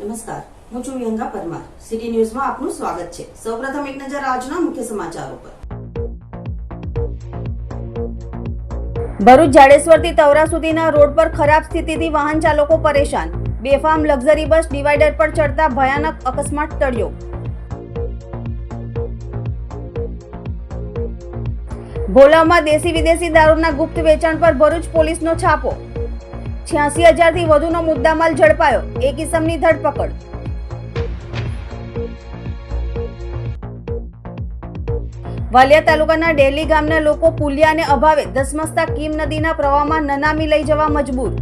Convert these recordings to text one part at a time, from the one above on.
નમસ્કાર, હું છું વિહંગા પરમાર. સિટી ન્યૂઝમાં આપનું સ્વાગત છે. સૌપ્રથમ એક નજર આજના મુખ્ય સમાચારો પર. ભરૂચ જાડેશ્વરથી તવરા સુધીના રોડ પર ખરાબ સ્થિતિથી વાહન ચાલકો પરેશાન. બેફામ લક્ઝરી બસ ડિવાઈડર પર ચડતા ભયાનક અકસ્માત ટળ્યો. ભોલામાં દેશી વિદેશી દારૂના ગુપ્ત વેચાણ પર ભરૂચ પોલીસનો છાપો. છ્યાસી હજારથી વધુનો મુદ્દામાલ ઝડપાયો. એક ઇસમની ધરપકડ. વાલિયા તાલુકાના ડેલી ગામના લોકો પુલિયાને અભાવે ધસમસતા કીમ નદીના પ્રવાહમાં નનામી લઈ જવા મજબૂર.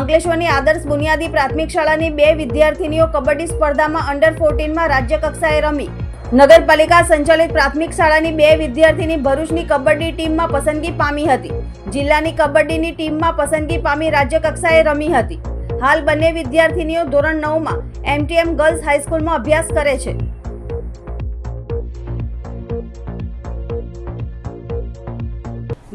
અંકલેશ્વરની આદર્શ બુનિયાદી પ્રાથમિક શાળાની બે વિદ્યાર્થીનીઓ કબડ્ડી સ્પર્ધામાં અંડર ફોર્ટીનમાં રાજ્ય કક્ષાએ રમી. નગરપાલિકા સંચાલિત પ્રાથમિક શાળાની બે વિદ્યાર્થીની ભરૂચની કબડ્ડી ટીમમાં પસંદગી પામી હતી. જિલ્લાની કબડ્ડીની ટીમમાં પસંદગી પામી રાજ્ય કક્ષાએ રમી હતી. હાલ બંને વિદ્યાર્થીનીઓ ધોરણ નવમાં એમટીએમ ગર્લ્સ હાઈસ્કૂલમાં અભ્યાસ કરે છે.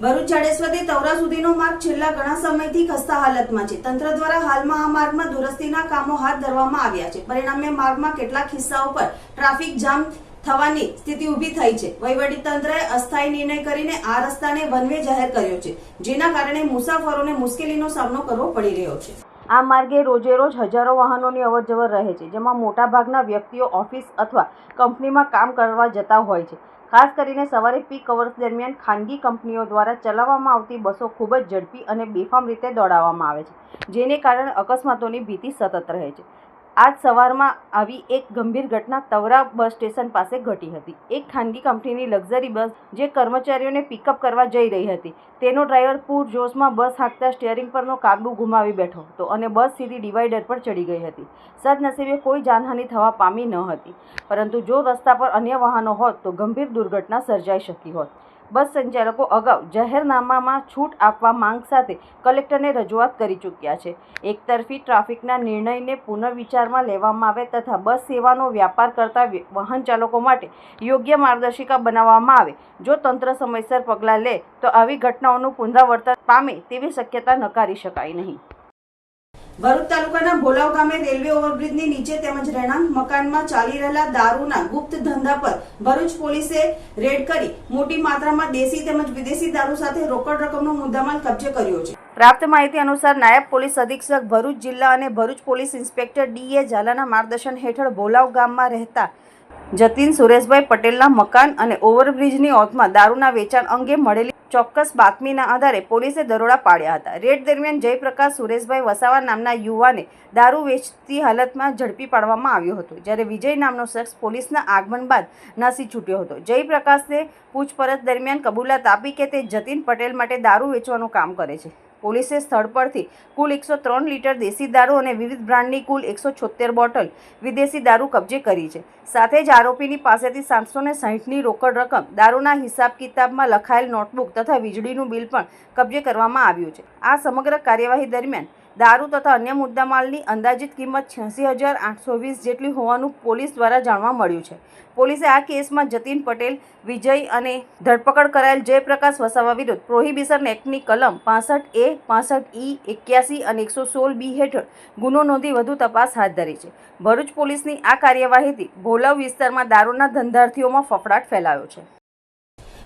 ભરૂચ જાડેશ્વરથી તવરા સુધીનો માર્ગ છેલ્લા ઘણા સમયથી ખસ્તા હાલતમાં છે. તંત્ર દ્વારા હાલમાં આ માર્ગમાં દુરસ્તીના કામો હાથ ધરવામાં આવ્યા છે. પરિણામે માર્ગમાં કેટલાક હિસ્સાઓ પર ટ્રાફિક જામ થવાની સ્થિતિ ઊભી થઈ છે. વહીવટી તંત્રએ અસ્થાયી નિર્ણય કરીને આ રસ્તાને વનવે જાહેર કર્યો છે, જેના કારણે મુસાફરોને મુશ્કેલીનો સામનો કરવો પડી રહ્યો છે. આ માર્ગે રોજે રોજ હજારો વાહનોની અવરજવર રહે છે, જેમાં મોટાભાગના વ્યક્તિઓ ઓફિસ અથવા કંપનીમાં કામ કરવા જતા હોય છે. ખાસ કરીને સવારે પીક અવર્સ દરમિયાન ખાનગી કંપનીઓ દ્વારા ચલાવવામાં આવતી બસો ખૂબ જ ઝડપી અને બેફામ રીતે દોડાવવામાં આવે છે, જેને કારણે અકસ્માતોની ભીતિ સતત રહે છે. આજ સવારમાં આવી એક ગંભીર ઘટના તવરા બસ સ્ટેશન પાસે ઘટી હતી. એક ખાનગી કંપનીની લક્ઝરી બસ જે કર્મચારીઓને પિકઅપ કરવા જઈ રહી હતી. તેનો ડ્રાઈવર પૂર જોશમાં બસ હાંકતા સ્ટિયરિંગ પરનો કાબુ ગુમાવી બેઠો હતો અને બસ સીધી ડિવાઈડર પર ચડી ગઈ હતી. સદનસીબે કોઈ જાનહાનિ થવા પામી ન હતી. પરંતુ જો રસ્તા પર અન્ય વાહનો હોત તો ગંભીર દુર્ઘટના સર્જાઈ શકી હોત. બસ સંચાલકો અગાઉ જાહેરનામામાં છૂટ આપવા માંગ સાથે કલેક્ટરને રજૂઆત કરી ચૂક્યા છે. એકતરફી ટ્રાફિકના નિર્ણયને પુનર્વિચારમાં લેવામાં આવે તથા બસ સેવાનો વ્યાપાર કરતા વાહન ચાલકો માટે યોગ્ય માર્ગદર્શિકા બનાવવામાં આવે. જો તંત્ર સમયસર પગલાં લે તો આવી ઘટનાઓનું પુનરાવર્તન પામે તેવી શક્યતા નકારી શકાય નહીં. ભરૂચ તાલુકાના ભોલાવ ગામે રેલવે ઓવરબ્રિજની નીચે તેમજ રહેણાંક મકાનમાં ચાલી રહેલા દારૂના ગુપ્ત ધંધા પર ભરૂચ પોલીસે રેડ કરી મોટી માત્રામાં દેશી તેમજ વિદેશી દારૂ સાથે રોકડ રકમનો મુદ્દામાલ કબજે કર્યો છે. પ્રાપ્ત માહિતી અનુસાર નાયબ પોલીસ અધિક્ષક ભરૂચ જિલ્લા અને Bharuch police inspector D A ઝાલાના માર્ગદર્શન હેઠળ ભોલાવ ગામમાં રહેતા જતીન સુરેશભાઈ પટેલના મકાન અને ઓવરબ્રિજની ઓથમાં દારૂના વેચાણ અંગે મળેલી ચોક્કસ બાતમીના આધારે પોલીસે દરોડા પાડ્યા હતા. રેડ દરમિયાન જયપ્રકાશ સુરેશભાઈ વસાવા નામના યુવાને દારૂ વેચતી હાલતમાં ઝડપી પાડવામાં આવ્યો હતો. જ્યારે વિજય નામનો શખ્સ પોલીસના આગમન બાદ નાસી છૂટ્યો હતો. જયપ્રકાશને પૂછપરછ દરમિયાન કબૂલાત આપી કે તે જતીન પટેલ માટે દારૂ વેચવાનું કામ કરે છે. પોલીસે સ્થળ પરથી કુલ એકસો ત્રણ લીટર દેશી દારૂ અને વિવિધ બ્રાન્ડની કુલ એકસો છોતેર બોટલ વિદેશી દારૂ કબજે કરી છે. સાથે જ આરોપીની પાસેથી સાતસો ને સાહીઠની રોકડ રકમ, દારૂના હિસાબ કિતાબમાં લખાયેલ નોટબુક તથા વીજળીનું બિલ પણ કબજે કરવામાં આવ્યું છે. આ સમગ્ર કાર્યવાહી દરમિયાન દારૂ તથા અન્ય મુદ્દામાલની અંદાજિત કિંમત છ્યાસી હજાર આઠસો વીસ જેટલી હોવાનું પોલીસ દ્વારા જાણવા મળ્યું છે. પોલીસે આ કેસમાં જતીન પટેલ, વિજય અને ધરપકડ કરાયેલ જયપ્રકાશ વસાવા વિરુદ્ધ પ્રોહિબિશન એક્ટની કલમ પાસઠ એ, પાસઠ ઈ, એક્યાસી અને એકસો સોળ બી હેઠળ ગુનો નોંધી વધુ તપાસ હાથ ધરી છે. ભરૂચ પોલીસની આ કાર્યવાહીથી ભોલાવ વિસ્તારમાં દારૂના ધંધાર્થીઓમાં ફફડાટ ફેલાયો છે.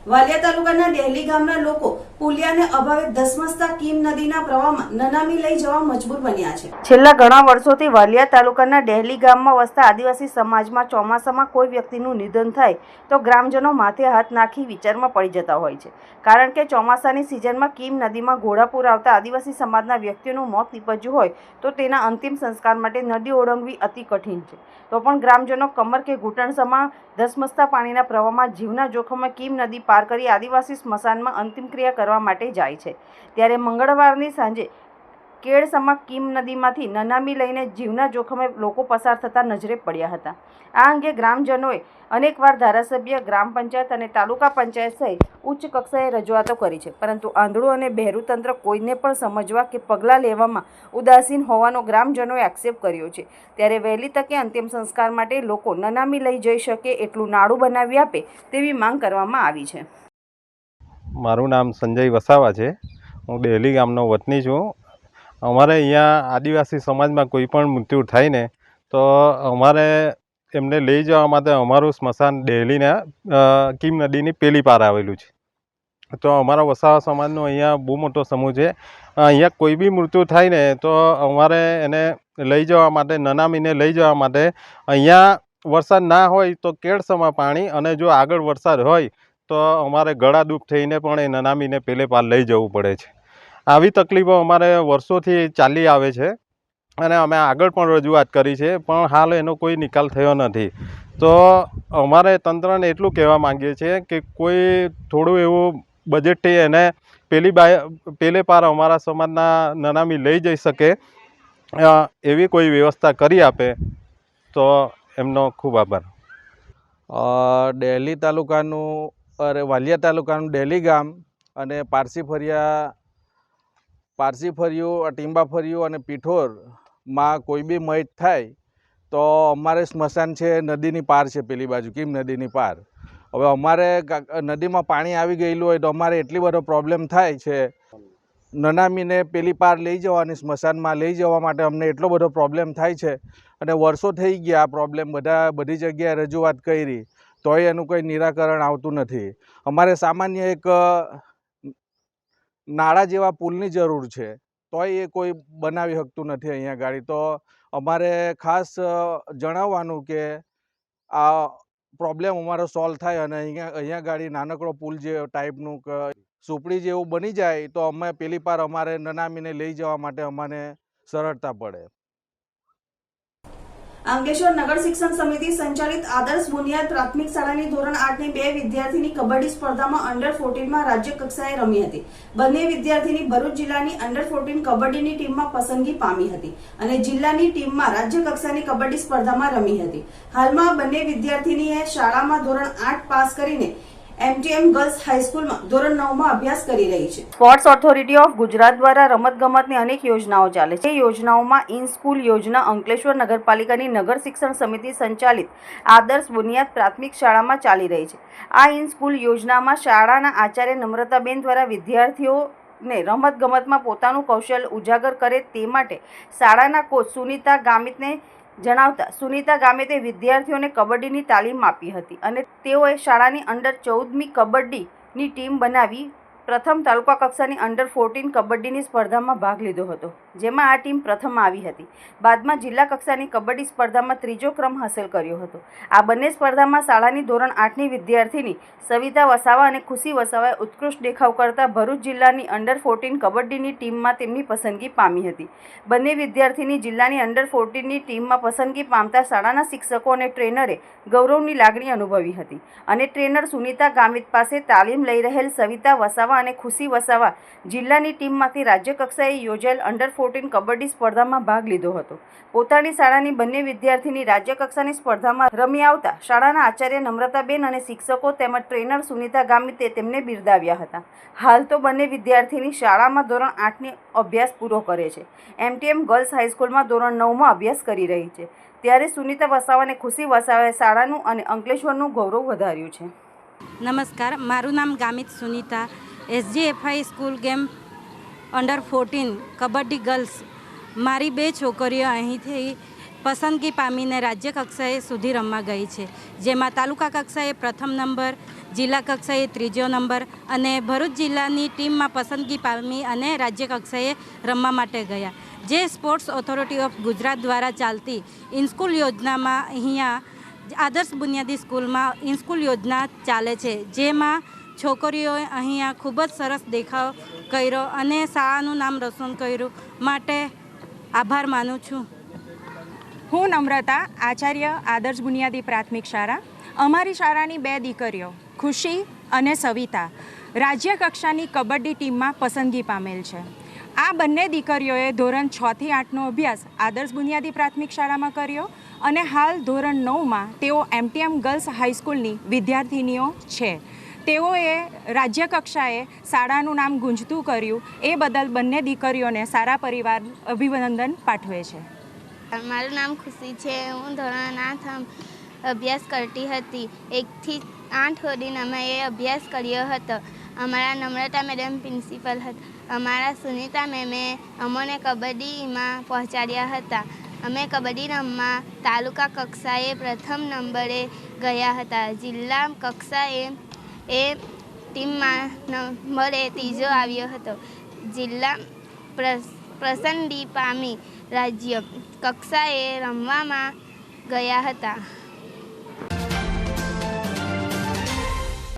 વાલિયા તાલુકાના ડેહલી ગામના લોકો પુલિયાને અભાવે ધસમસતા કીમ નદીના પ્રવાહમાં નનામી લઈ જવા મજબૂર બન્યા છે. છેલ્લા ઘણા વર્ષોથી વાલિયા તાલુકાના ડેહલી ગામમાં વસતા આદિવાસી સમાજમાં ચોમાસામાં કોઈ વ્યક્તિનું નિધન થાય તો ગ્રામજનો માથે હાથ નાખી વિચારમાં પડી જતા હોય છે. કારણ કે ચોમાસાની સિઝનમાં કીમ નદીમાં ઘોડાપુર આવતા આદિવાસી સમાજના વ્યક્તિનું મોત નીપજ્યું હોય તો તેના અંતિમ સંસ્કાર માટે નદી ઓળંગવી અતિ કઠિન છે. તો પણ ગ્રામજનો કમર કે ઘૂંટણ સમા ધસમસતા પાણીના પ્રવાહમાં જીવના જોખમમાં કીમ નદી પાર કરી આદિવાસી સ્મશાનમાં અંતિમ ક્રિયા કરવા માટે જાય છે. ત્યારે મંગળવારની સાંજે કેળસમા કીમ નદીમાંથી નનામી લઈને જીવના જોખમે લોકો પસાર થતા નજરે પડ્યા હતા. આ અંગે ગ્રામજનોએ અનેકવાર ધારાસભ્ય, ગ્રામ પંચાયત અને તાલુકા પંચાયત સહિત ઉચ્ચ કક્ષાએ રજૂઆતો કરી છે. પરંતુ આંધળું અને બહેરું તંત્ર કોઈને પણ સમજવા કે પગલાં લેવામાં ઉદાસીન હોવાનો ગ્રામજનોએ આક્ષેપ કર્યો છે. ત્યારે વહેલી તકે અંતિમ સંસ્કાર માટે લોકો નનામી લઈ જઈ શકે એટલું નાડું બનાવી આપે તેવી માંગ કરવામાં આવી છે. મારું નામ સંજય વસાવા છે. હું ડેલી ગામનો વતની છું. અમારે અહીંયા આદિવાસી સમાજમાં કોઈ પણ મૃત્યુ થાય ને, તો અમારે એમને લઈ જવા માટે અમારું સ્મશાન ડેલીના કીમ નદીની પેલી પાર આવેલું છે. તો અમારા વસાવા સમાજનો અહીંયા બહુ મોટો સમૂહ છે. અહીંયા કોઈ બી મૃત્યુ થાય ને, તો અમારે એને લઈ જવા માટે, નનામીને લઈ જવા માટે અહીંયા વરસાદ ના હોય તો કેળસમાં પાણી અને જો આગળ વરસાદ હોય તો અમારે ગળા દુઃખ થઈને પણ એ નનામીને પેલે પાર લઈ જવું પડે છે. આવી તકલીફો અમારે વર્ષોથી ચાલી આવે છે અને અમે આગળ પણ રજૂઆત કરી છે, પણ હાલ એનો કોઈ નિકાલ થયો નથી. તો અમારે તંત્રને એટલું કહેવા માંગીએ છીએ કે કોઈ થોડું એવું બજેટથી એને પેલી બાય, પેલે પાર અમારા સમાજના નનામી લઈ જઈ શકે એવી કોઈ વ્યવસ્થા કરી આપે, તો એમનો ખૂબ આભાર. ડેલી તાલુકાનું, અરે વાલિયા તાલુકાનું ડેલી ગામ અને પારસી ફરિયા પારસી ફર્યું ટીંબા ફર્યું અને પીઠોરમાં કોઈ બી મૈત થાય, તો અમારે સ્મશાન છે, નદીની પાર છે પેલી બાજુ. કેમ નદીની પાર? હવે અમારે નદીમાં પાણી આવી ગયેલું હોય તો અમારે એટલી બધો પ્રોબ્લેમ થાય છે. નનામીને પેલી પાર લઈ જવાની, સ્મશાનમાં લઈ જવા માટે અમને એટલો બધો પ્રોબ્લેમ થાય છે. અને વર્ષો થઈ ગયા આ પ્રોબ્લેમ બધા, બધી જગ્યાએ રજૂઆત કરી, તોય એનું કોઈ નિરાકરણ આવતું નથી. અમારે સામાન્ય એક નાળા જેવા પુલની જરૂર છે. તોય એ કોઈ બનાવી શકતું નથી અહીંયા ગાડી. તો અમારે ખાસ જણાવવાનું કે આ પ્રોબ્લેમ અમારો સોલ્વ થાય અને અહીંયા અહીંયા ગાડી નાનકડો પુલ જે ટાઈપનું સુપડી જેવું બની જાય, તો અમે પેલી પાર અમારે નનામીને લઈ જવા માટે અમને સરળતા પડે. અંકલેશ્વર નગર શિક્ષણ સમિતિ સંચાલિત આદર્શ બુનિયાદ પ્રાથમિક શાળાની ધોરણ આઠની બે વિદ્યાર્થીની કબડ્ડી સ્પર્ધામાં અંડર ફોર્ટીનમાં રાજ્ય કક્ષાએ રમી હતી. બંને વિદ્યાર્થીની ભરૂચ જિલ્લાની અંડર ફોર્ટીન કબડ્ડીની ટીમમાં પસંદગી પામી હતી અને જિલ્લાની ટીમમાં રાજ્ય કક્ષાની કબડ્ડી સ્પર્ધામાં રમી હતી. હાલમાં બંને વિદ્યાર્થીનીએ શાળામાં ધોરણ આઠ પાસ કરીને એમટીએમ ગર્લ્સ હાઈસ્કૂલમાં ધોરણ નવમાં અભ્યાસ કરી રહી છે. સ્પોર્ટ્સ ઓથોરિટી ઓફ ગુજરાત દ્વારા રમતગમતની અનેક યોજનાઓ ચાલે છે. યોજનાઓમાં ઇન સ્કૂલ યોજના અંકલેશ્વર નગરપાલિકાની નગર શિક્ષણ સમિતિ સંચાલિત આદર્શ બુનિયાદ પ્રાથમિક શાળામાં ચાલી રહી છે. આ ઇન સ્કૂલ યોજનામાં શાળાના આચાર્ય નમ્રતાબેન દ્વારા વિદ્યાર્થીઓને રમતગમતમાં પોતાનું કૌશલ ઉજાગર કરે તે માટે શાળાના કોચ સુનિતા ગામિતને જણાવતા સુનીતા ગામિતે વિદ્યાર્થીઓને કબડ્ડીની તાલીમ આપી હતી અને તેઓએ શાળાની અંડર ચૌદમી કબડ્ડીની ટીમ બનાવી પ્રથમ તાલુકા કક્ષાની અંડર ફોર્ટીન કબડ્ડીની સ્પર્ધામાં ભાગ લીધો હતો, જેમાં આ ટીમ પ્રથમ આવી હતી. બાદમાં જિલ્લા કક્ષાની કબડ્ડી સ્પર્ધામાં ત્રીજો ક્રમ હાંસલ કર્યો હતો. આ બંને સ્પર્ધામાં શાળાની ધોરણ આઠની વિદ્યાર્થીની સવિતા વસાવા અને ખુશી વસાવાએ ઉત્કૃષ્ટ દેખાવ કરતા ભરૂચ જિલ્લાની અંડર ફોર્ટીન કબડ્ડીની ટીમમાં તેમની પસંદગી પામી હતી. બંને વિદ્યાર્થીની જિલ્લાની અંડર ફોર્ટીનની ટીમમાં પસંદગી પામતા શાળાના શિક્ષકો અને ટ્રેનરે ગૌરવની લાગણી અનુભવી હતી અને ટ્રેનર સુનીતા ગામિત પાસે તાલીમ લઈ રહેલ સવિતા વસાવા અને ખુશી વસાવા જિલ્લાની ટીમમાંથી રાજ્ય કક્ષાએ યોજાયેલ અંડર ફોર્ટીન કબડ્ડી સ્પર્ધામાં ભાગ લીધો હતો. પોતાની શાળાની બંને વિદ્યાર્થીની રાજ્ય કક્ષાની સ્પર્ધામાં રમી આવતા શાળાના આચાર્ય નમ્રતાબેન અને શિક્ષકો તેમજ ટ્રેનર સુનીતા ગામિતે તેમને બિરદાવ્યા હતા. હાલ તો બંને વિદ્યાર્થીની શાળામાં ધોરણ આઠની અભ્યાસ પૂરો કરે છે. એમટીએમ ગર્લ્સ હાઈસ્કૂલમાં ધોરણ નવમાં અભ્યાસ કરી રહી છે. ત્યારે સુનિતા વસાવાને ખુશી વસાવાએ શાળાનું અને અંકલેશ્વરનું ગૌરવ વધાર્યું છે. નમસ્કાર, મારું નામ Gamit Sunita SGFI school game under fourteen, kabaddi girls. મારી બે છોકરીઓ અહીંથી પસંદગી પામીને રાજ્ય કક્ષાએ સુધી રમવા ગઈ છે. જેમાં તાલુકા કક્ષાએ પ્રથમ નંબર, જિલ્લા કક્ષાએ ત્રીજો નંબર અને ભરૂચ જિલ્લાની ટીમમાં પસંદગી પામી અને રાજ્ય કક્ષાએ રમવા માટે ગયા. જે સ્પોર્ટ્સ ઓથોરિટી ઓફ ગુજરાત દ્વારા ચાલતી ઇનસ્કૂલ યોજનામાં અહીંયા આદર્શ બુનિયાદી સ્કૂલમાં ઇનસ્કૂલ યોજના ચાલે છે. જેમાં છોકરીઓએ અહીંયા ખૂબ જ સરસ દેખાવ કર્યો અને શાળાનું નામ રોશન કર્યું. માટે આભાર માનું છું. હું નમ્રતા, આચાર્ય, આદર્શ બુનિયાદી પ્રાથમિક શાળા. અમારી શાળાની બે દીકરીઓ, ખુશી અને સવિતા, રાજ્ય કક્ષાની કબડ્ડી ટીમમાં પસંદગી પામેલ છે. આ બંને દીકરીઓએ ધોરણ છથી આઠનો અભ્યાસ આદર્શ બુનિયાદી પ્રાથમિક શાળામાં કર્યો અને હાલ ધોરણ નવમાં તેઓ એમટીએમ ગર્લ્સ હાઈસ્કૂલની વિદ્યાર્થિનીઓ છે. તેઓએ રાજ્ય કક્ષાએ શાળાનું નામ ગુંજતું કર્યું. એ બદલ બંને દીકરીઓને સારા પરિવાર અભિનંદન પાઠવે છે. મારું નામ ખુશી છે. હું ધોરણ આઠ અભ્યાસ કરતી હતી. એકથી આઠ સુધી અમે એ અભ્યાસ કર્યો હતો. અમારા નમ્રતા મેડમ પ્રિન્સિપલ હતા. અમારા સુનિતા મેમે અમને કબડ્ડીમાં પહોંચાડ્યા હતા. અમે કબડ્ડી રમવા તાલુકા કક્ષાએ પ્રથમ નંબરે ગયા હતા. જિલ્લા કક્ષાએ એ ટીમમાં નંબરે ત્રીજો આવ્યો હતો. જિલ્લા પસંદગી પામી રાજ્ય કક્ષાએ રમવામાં ગયા હતા.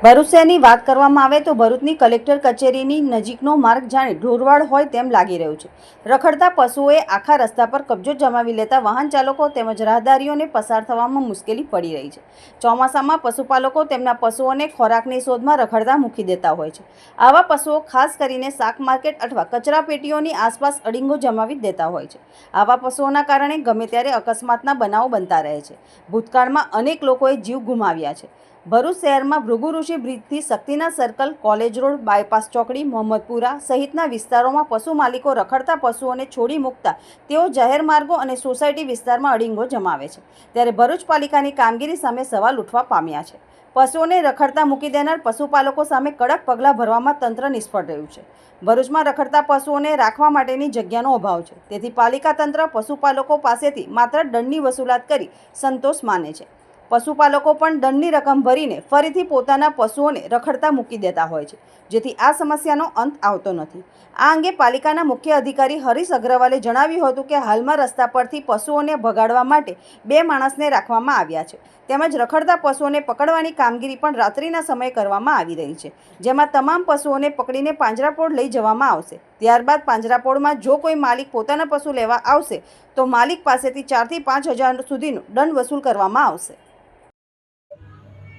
ભરૂચ શહેરની વાત કરવામાં આવે તો ભરૂચની કલેક્ટર કચેરીની નજીકનો માર્ગ જાણે ઢોરવાડ હોય તેમ લાગી રહ્યું છે. રખડતા પશુઓએ આખા રસ્તા પર કબજો જમાવી લેતા વાહન ચાલકો તેમજ રાહદારીઓને પસાર થવામાં મુશ્કેલી પડી રહી છે. ચોમાસામાં પશુપાલકો તેમના પશુઓને ખોરાકની શોધમાં રખડતા મૂકી દેતા હોય છે. આવા પશુઓ ખાસ કરીને શાક માર્કેટ અથવા કચરા પેટીઓની આસપાસ અડીંગો જમાવી દેતા હોય છે. આવા પશુઓના કારણે ગમે ત્યારે અકસ્માતના બનાવો બનતા રહે છે. ભૂતકાળમાં અનેક લોકોએ જીવ ગુમાવ્યા છે. ભરૂચ શહેરમાં ભૃગુ ઋષિ બ્રિજથી શક્તિના સર્કલ કોલેજ રોડ બાયપાસ ચોકડી, મોહમ્મદપુરા સહિતના વિસ્તારોમાં પશુ માલિકો રખડતા પશુઓને છોડી મૂકતા તેઓ જાહેર માર્ગો અને સોસાયટી વિસ્તારમાં અડીંગો જમાવે છે. ત્યારે ભરૂચ પાલિકાની કામગીરી સામે સવાલ ઉઠવા પામ્યા છે. પશુઓને રખડતા મૂકી દેનાર પશુપાલકો સામે કડક પગલાં ભરવામાં તંત્ર નિષ્ફળ રહ્યું છે. ભરૂચમાં રખડતા પશુઓને રાખવા માટેની જગ્યાનો અભાવ છે. તેથી પાલિકા તંત્ર પશુપાલકો પાસેથી માત્ર દંડની વસૂલાત કરી સંતોષ માને છે. પશુપાલકો પણ દંડની રકમ ભરીને ફરીથી પોતાના પશુઓને રખડતા મૂકી દેતા હોય છે, જેથી આ સમસ્યાનો અંત આવતો નથી. આ અંગે પાલિકાના મુખ્ય અધિકારી હરીશ અગ્રવાલે જણાવ્યું હતું કે હાલમાં રસ્તા પરથી પશુઓને ભગાડવા માટે બે માણસને રાખવામાં આવ્યા છે. તેમજ રખડતા પશુઓને પકડવાની કામગીરી પણ રાત્રિના સમયે કરવામાં આવી રહી છે, જેમાં તમામ પશુઓને પકડીને પાંજરાપોળ લઈ જવામાં આવશે. ત્યારબાદ પાંજરાપોળમાં જો કોઈ માલિક પોતાના પશુ લેવા આવશે, તો માલિક પાસેથી ચારથી પાંચ હજાર સુધીનો દંડ વસૂલ કરવામાં આવશે.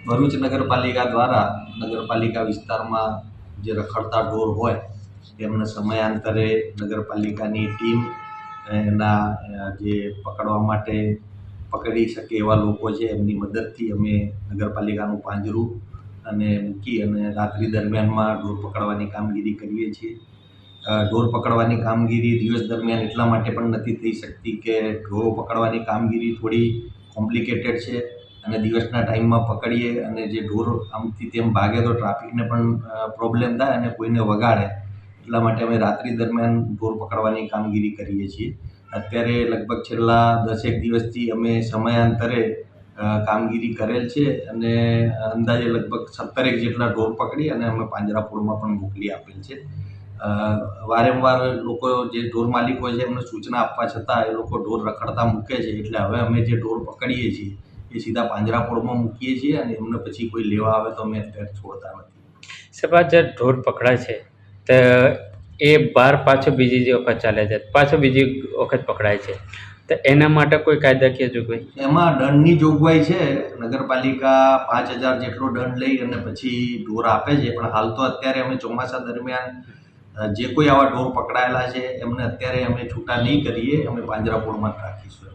ભરૂચ નગરપાલિકા દ્વારા, નગરપાલિકા વિસ્તારમાં જે રખડતા ઢોર હોય, તેમને સમયાંતરે નગરપાલિકાની ટીમ એના જે પકડવા માટે પકડી શકે એવા લોકો છે, એમની મદદથી અમે નગરપાલિકાનું પાંજરું અને મૂકી અને રાત્રિ દરમિયાનમાં ઢોર પકડવાની કામગીરી કરીએ છીએ. ઢોર પકડવાની કામગીરી દિવસ દરમિયાન એટલા માટે પણ નથી થઈ શકતી કે ઢોરો પકડવાની કામગીરી થોડી કોમ્પ્લિકેટેડ છે. અને દિવસના ટાઈમમાં પકડીએ અને જે ઢોર આમથી તેમ ભાગે તો ટ્રાફિકને પણ પ્રોબ્લેમ થાય અને કોઈને વગાડે. એટલા માટે અમે રાત્રિ દરમિયાન ઢોર પકડવાની કામગીરી કરીએ છીએ. અત્યારે લગભગ છેલ્લા દસેક દિવસથી અમે સમયાંતરે કામગીરી કરેલ છે અને અંદાજે લગભગ સત્તરેક જેટલા ઢોર પકડી અને અમે પાંજરાપોળમાં પણ મોકલી આપેલ છે. વારંવાર લોકો જે ઢોર માલિકો છે એમને સૂચના આપવા છતાં એ લોકો ઢોર રખડતા મૂકે છે. એટલે હવે અમે જે ઢોર પકડીએ છીએ એ સીધા પાંજરાપોળમાં મૂકીએ છીએ અને એમને પછી કોઈ લેવા આવે તો અમે અત્યારે છોડતા નથી. સભા જે ઢોર પકડાય છે તો એ બાર પાછો બીજી જે વખત ચાલે છે પાછો બીજી વખત પકડાય છે તો એના માટે કોઈ કાયદાકીય જોગવાઈ? એમાં દંડની જોગવાઈ છે નગરપાલિકા પાંચ હજાર જેટલો દંડ લઈ અને પછી ઢોર આપે છે પણ હાલ તો અત્યારે અમે ચોમાસા દરમિયાન જે કોઈ આવા ઢોર પકડાયેલા છે એમને અત્યારે અમે છૂટા નહીં કરીએ અમે પાંજરાપોળમાં જ રાખીશું.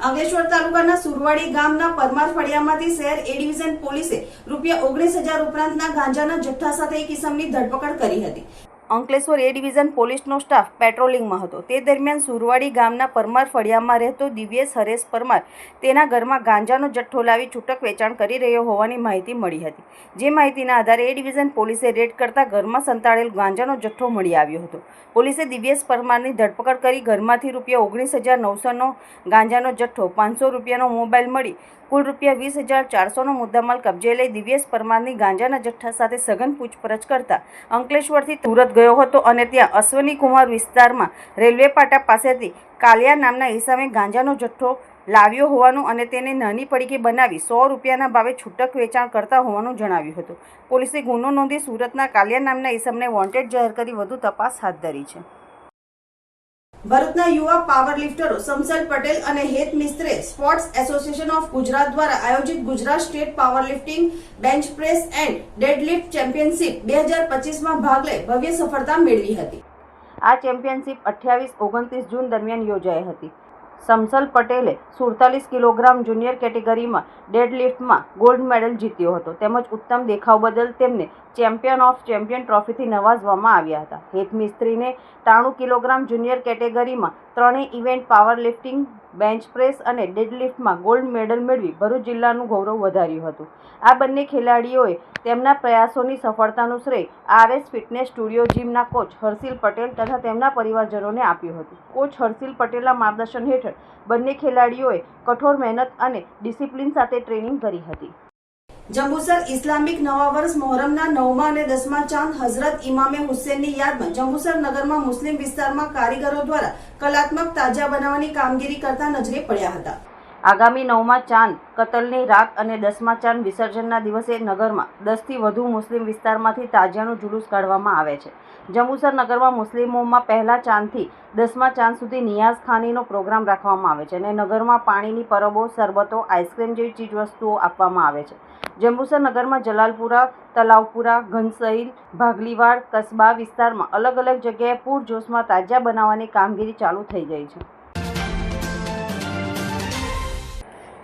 અંકલેશ્વર તાલુકાના સુરવાડી ગામના પરમાર ફળિયામાંથી શહેર એ ડિવિઝન પોલીસે રૂપિયા ઓગણીસ હજાર ઉપરાંતના ગાંજાના જથ્થા સાથે એક ઇસમની ધરપકડ કરી હતી. અંકલેશ્વર એ ડિવિઝન પોલીસનો સ્ટાફ પેટ્રોલિંગમાં હતો. તે દરમિયાન સુરવાડી ગામના પરમાર ફળિયામાં રહેતો દિવ્યેશ હરેશ પરમાર તેના ઘરમાં ગાંજાનો જથ્થો લાવી છૂટક વેચાણ કરી રહ્યો હોવાની માહિતી મળી હતી. જે માહિતીના આધારે એ ડિવિઝન પોલીસે રેડ કરતાં ઘરમાં સંતાડેલ ગાંજાનો જથ્થો મળી આવ્યો હતો. પોલીસે દિવ્યેશ પરમારની ધરપકડ કરી ઘરમાંથી રૂપિયા ઓગણીસ હજાર નવસોનો ગાંજાનો જથ્થો, પાંચસો રૂપિયાનો મોબાઈલ મળી, કુલ રૂપિયા વીસ હજાર ચારસોનો મુદ્દામાલ કબજે લઈ દિવ્યેશ પરમારની ગાંજાના જથ્થા સાથે સઘન પૂછપરછ કરતા અંકલેશ્વરથી સુરત ગયો હતો અને ત્યાં અશ્વની કુમાર વિસ્તારમાં રેલવે પાટા પાસેથી કાલિયા નામના હિસાબે ગાંજાનો જથ્થો લાવ્યો હોવાનું અને તેને નાની પડીકી બનાવી સો રૂપિયાના ભાવે છૂટક વેચાણ કરતા હોવાનું જણાવ્યું હતું. પોલીસે ગુનો નોંધી સુરતના કાલિયા નામના ઈસમને વોન્ટેડ જાહેર કરી વધુ તપાસ હાથ ધરી છે. ભરૂચના યુવા પાવર લિફ્ટરો સમસલ પટેલ અને Het Mistry sports association of Gujarat દ્વારા આયોજિત Gujarat state power lifting bench press and deadlift championship બે હજાર પચીસમાં ભાગ લઈ ભવ્ય સફળતા મેળવી હતી. આ ચેમ્પિયનશિપ અઠ્યાવીસ ઓગણત્રીસ જૂન દરમિયાન યોજાઈ હતી. સમસલ પટેલે સુડતાલીસ કિલોગ્રામ જુનિયર કેટેગરીમાં ડેડલિફ્ટમાં ગોલ્ડ મેડલ જીત્યો હતો. તેમજ ઉત્તમ દેખાવ બદલ તેમને ચેમ્પિયન ઓફ ચેમ્પિયન ટ્રોફીથી નવાજવામાં આવ્યા હતા. હેત મિસ્ત્રીને ત્રાણું કિલોગ્રામ જુનિયર કેટેગરીમાં ત્રણેય event power lifting bench press અને ડેડલિફ્ટમાં ગોલ્ડ મેડલ મેળવી ભરૂચ જિલ્લાનું ગૌરવ વધાર્યું હતું. આ બંને ખેલાડીઓએ તેમના પ્રયાસોની સફળતાનું શ્રેય આરએસ ફિટનેસ સ્ટુડિયો જીમના કોચ હર્ષિલ પટેલ તથા તેમના પરિવારજનોને આપ્યું હતું. કોચ હર્ષિલ પટેલના માર્ગદર્શન હેઠળ બંને ખેલાડીઓએ કઠોર મહેનત અને ડિસિપ્લિન સાથે ટ્રેનિંગ કરી હતી. જંબુસર ઇસ્લામિક નવા વર્ષ મોહરમના નવમા અને દસમા ચાંદ હઝરત ઇમામે હુસેનની યાદમાં જંબુસર નગરમાં મુસ્લિમ વિસ્તારમાં કારીગરો દ્વારા કલાત્મક તાજા બનાવવાની કામગીરી કરતા નજરે પડ્યા હતા. આગામી નવમા ચાંદ, કતલની રાત અને દસમા ચાંદ વિસર્જનના દિવસે નગરમાં દસથી વધુ મુસ્લિમ વિસ્તારમાંથી તાજિયાનું જુલુસ કાઢવામાં આવે છે. જંબુસર નગરમાં મુસ્લિમોમાં પહેલા ચાંદથી દસમા ચાંદ સુધી નિયાઝ ખાનીનો પ્રોગ્રામ રાખવામાં આવે છે અને નગરમાં પાણીની પરબો, શરબતો, આઈસ્ક્રીમ જેવી ચીજવસ્તુઓ આપવામાં આવે છે. જંબુસર નગરમાં જલાલપુરા, તલાવપુરા ઘનસહીલ ભાગલીવાડ, કસ્બા વિસ્તારમાં અલગ અલગ જગ્યાએ પૂરજોશમાં તાજા બનાવવાની કામગીરી ચાલુ થઈ ગઈ છે.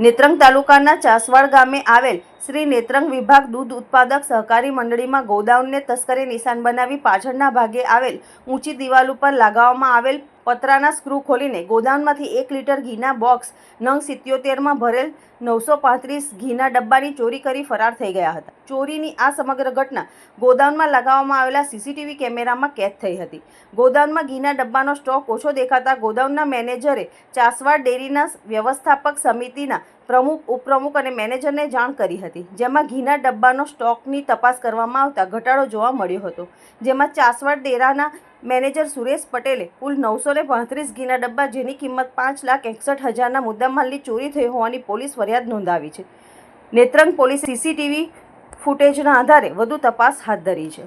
નેત્રંગ તાલુકાના ચાસવાડ ગામે આવેલ શ્રી નેત્રંગ વિભાગ દૂધ ઉત્પાદક સહકારી મંડળીમાં ગોદાઉનને તસ્કરી નિશાન બનાવી પાછળના ભાગે આવેલ ઊંચી દિવાલ ઉપર લગાવવામાં આવેલ પતરાના સ્ક્રૂ ખોલીને ગોદાઉનમાંથી એક લીટર ઘીના બોક્સ નંગ સિત્યોતેરમાં ભરેલ નવસો પાંત્રીસ ઘીના ડબ્બાની ચોરી કરી ફરાર થઈ ગયા હતા. ચોરીની આ સમગ્ર ઘટના ગોદાઉનમાં લગાવવામાં આવેલા સીસીટીવી કેમેરામાં કેદ થઈ હતી. ગોદાઉનમાં ઘીના ડબ્બાનો સ્ટોક ઓછો દેખાતા ગોદાઉનના મેનેજરે ચાસવાડ ડેરીના વ્યવસ્થાપક સમિતિના પ્રમુખ, ઉપપ્રમુખ અને મેનેજરને જાણ કરી હતી, જેમાં ઘીના ડબ્બાનો સ્ટોકની તપાસ કરવામાં આવતા ઘટાડો જોવા મળ્યો હતો, જેમાં ચાસવાડ ડેરાના મેનેજર સુરેશ પટેલે કુલ નવસો ને પાંત્રીસ ઘીના ડબ્બા, જેની કિંમત પાંચ લાખ એકસઠ હજારના મુદ્દામાલની ચોરી થઈ હોવાની પોલીસ ફરિયાદ નોંધાવી છે. નેત્રંગ પોલીસ સીસીટીવી ફૂટેજના આધારે વધુ તપાસ હાથ ધરી છે.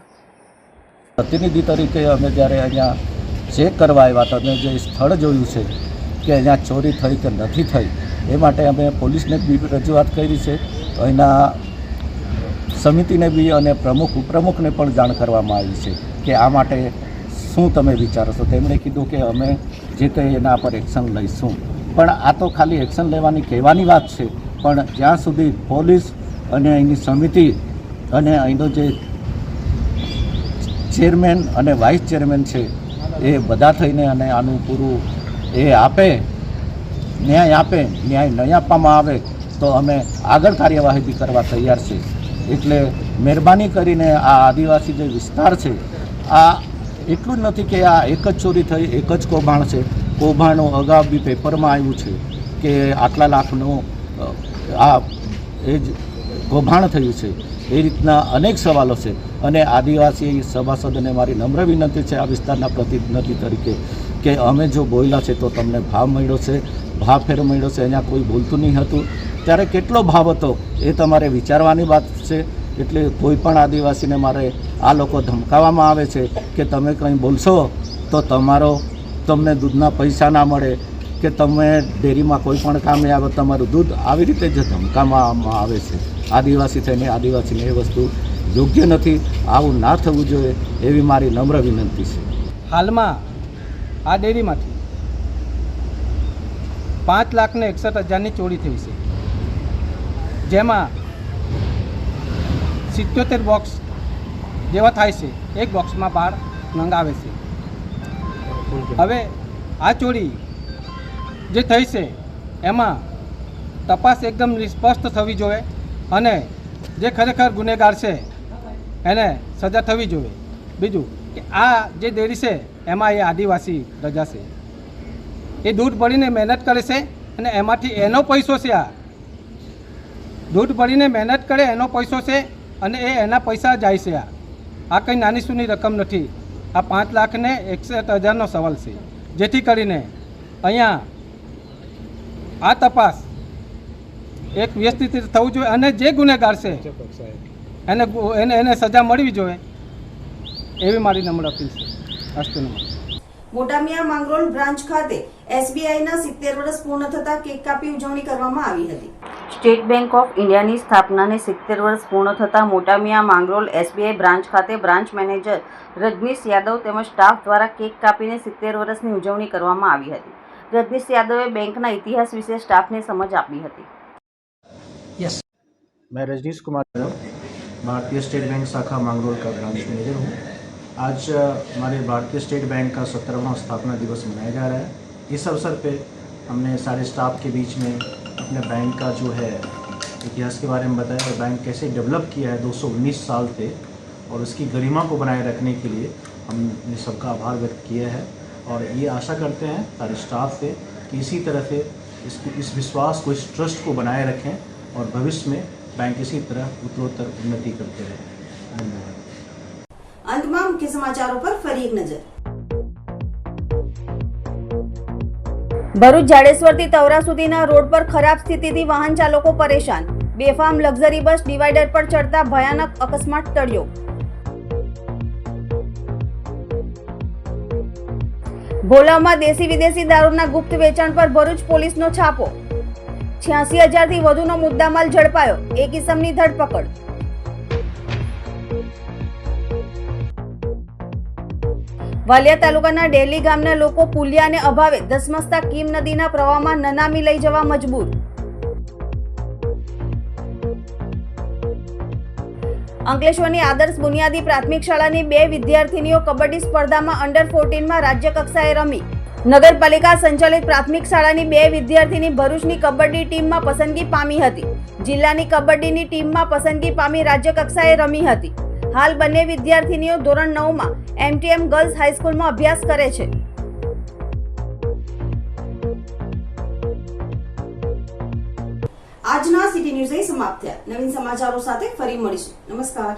પ્રતિનિધિ તરીકે અમે જ્યારે અહીંયા ચેક કરવા આવ્યા હતા, અમે જે સ્થળ જોયું છે કે અહીંયા ચોરી થઈ કે નથી થઈ, એ માટે અમે પોલીસને બી રજૂઆત કરી છે. અહીંના સમિતિને બી અને પ્રમુખ, ઉપપ્રમુખને પણ જાણ કરવામાં આવી છે કે આ માટે શું તમે વિચારો છો? તેમણે કીધું કે અમે જે તે એના પર એક્શન લઈશું. પણ આ તો ખાલી એક્શન લેવાની કહેવાની વાત છે. પણ જ્યાં સુધી પોલીસ અને અહીંની સમિતિ અને અહીંનો જે ચેરમેન અને વાઇસ ચેરમેન છે, એ બધા થઈને અને આનું પૂરું એ આપે, ન્યાય આપે, ન્યાય નહીં આપવામાં આવે, તો અમે આગળ કાર્યવાહી કરવા તૈયાર છે. એટલે મહેરબાની કરીને આ આદિવાસી જે વિસ્તાર છે, આ એટલું જ નથી કે આ એક જ ચોરી થઈ, એક જ કૌભાંડ છે. કૌભાંડો અગાઉ બી પેપરમાં આવ્યું છે કે આટલા લાખનું આ એ જ કૌભાંડ થયું છે. એ રીતના અનેક સવાલો છે. અને આદિવાસી સભાસદોને મારી નમ્ર વિનંતી છે આ વિસ્તારના પ્રતિનિધિ તરીકે કે અમે જો બોલ્યા છે તો તમને ભાવ મળ્યો છે, ભાવ ફેર મળ્યો છે, અહીંયા કોઈ બોલતું નહીં હતું. ત્યારે કેટલો ભાવ હતો એ તમારે વિચારવાની વાત છે. એટલે કોઈ પણ આદિવાસીને મારે આ લોકો ધમકાવવામાં આવે છે કે તમે કંઈ બોલશો તો તમારો, તમને દૂધના પૈસા ના મળે કે તમે ડેરીમાં કોઈ પણ કામે આવે, તમારું દૂધ આવી રીતે જ ધમકાવવામાં આવે છે. આદિવાસી થઈને આદિવાસીને એ વસ્તુ યોગ્ય નથી. આવું ના થવું જોઈએ એવી મારી નમ્ર વિનંતી છે. હાલમાં આ ડેરીમાંથી પાંચ લાખને એકસઠ હજારની ચોરી થઈ છે. જેમાં સિત્યોતેર બોક્સ જેવા થાય છે, એક બોક્સમાં બાર નંગ આવે છે. હવે આ ચોરી જે થઈ છે, એમાં તપાસ એકદમ સ્પષ્ટ થવી જોઈએ અને જે ખરેખર ગુનેગાર છે, એને સજા થવી જોઈએ. બીજું કે આ જે ડેરી છે, એમાં એ આદિવાસી પ્રજા છે. એ દૂધ ભરીને મહેનત કરે છે અને એમાંથી એનો પૈસો છે આ. દૂધ ભરીને મહેનત કરે, એનો પૈસો છે અને એ એના પૈસા જાય છે આ. આ કંઈ નાની સૂની રકમ નથી. આ પાંચ લાખને એકસઠ હજારનો સવાલ છે. જેથી કરીને અહીંયા આ તપાસ એક વ્યવસ્થિત રીતે થવું જોઈએ અને જે ગુનેગાર છે, એને એને એને સજા મળવી જોઈએ એવી મારી નમ્ર અપીલ છે. અસ્તુ નમસ્કાર મોટામિયા માંગરોળ બ્રાન્ચ ખાતે એસબીઆઈના સિત્તેર વર્ષ પૂર્ણ થતા કેક કાપી ઉજવણી કરવામાં આવી હતી. સ્ટેટ બેંક ઓફ ઇન્ડિયાની સ્થાપનાને સિત્તેર વર્ષ પૂર્ણ થતા મોટામિયા માંગરોળ એસબીઆઈ બ્રાન્ચ ખાતે બ્રાન્ચ મેનેજર રજનીશ યાદવ તેમજ સ્ટાફ દ્વારા કેક કાપીને સિત્તેર વર્ષની ઉજવણી કરવામાં આવી હતી રજનીશ યાદવે બેંકના ઇતિહાસ વિશે સ્ટાફને સમજ આપી હતી मैं रजनीश कुमार यादव भारतीय स्टेट बैंक शाखा मांगरोल का ब्रांच मैनेजर हूँ आज अ, हमारे भारतीय स्टेट बैंक का सत्रहवां स्थापना दिवस मनाया जा रहा है इस अवसर पे हमने सारे स्टाफ के बीच में अपने बैंक का जो है इतिहास के बारे में बताया और बैंक कैसे डेवलप किया है 219 साल से और उसकी गरिमा को बनाए रखने के लिए हमने सबका आभार व्यक्त किया है। और ये आशा करते हैं सारे स्टाफ से कि इसी तरह से इस इस विश्वास को, इस ट्रस्ट को बनाए रखें और भविष्य में बैंक इसी तरह उत्तरोत्तर उन्नति करते रहे। धन्यवाद। अंत में के समाचारों पर फरीक नज़र। ભરૂચ જાડેશ્વરથી તવરા સુધીના રોડ પર ખરાબ સ્થિતિથી વાહન ચાલકો પરેશાન. બેફામ લક્ઝરી બસ ડિવાઈડર પર ચડતા ભયાનક અકસ્માત ટળ્યો. ભોલાવમાં દેશી વિદેશી દારૂના ગુપ્ત વેચાણ પર ભરૂચ પોલીસનો છાપો. છ્યાસી હજારથી વધુનો મુદ્દામાલ ઝડપાયો. એક ઇસમની ધરપકડ. વાલિયા તાલુકાના ડેલી ગામના લોકો પુલિયાને અભાવે ધસમસતા કીમ નદીના પ્રવાહમાં નનામી લઈ જવા મજબૂર. અંકલેશ્વરની આદર્શ બુનિયાદી પ્રાથમિક શાળાની બે વિદ્યાર્થીનીઓ કબડ્ડી સ્પર્ધામાં અંડર ફોર્ટીનમાં રાજ્ય કક્ષાએ રમી. નગરપાલિકા સંચાલિત પ્રાથમિક શાળાની બે વિદ્યાર્થીની ભરૂચની કબડ્ડી ટીમમાં પસંદગી પામી હતી. જિલ્લાની કબડ્ડીની ટીમમાં પસંદગી પામી રાજ્ય કક્ષાએ રમી હતી. હાલ બંને વિદ્યાર્થીનીઓ ધોરણ નવમાં એમટીએમ ગર્લ્સ હાઈસ્કૂલમાં અભ્યાસ કરે છે. આજના સિટી ન્યૂઝ સમાપ્ત થયા. નવીન સમાચારો સાથે ફરી મળીશું. નમસ્કાર.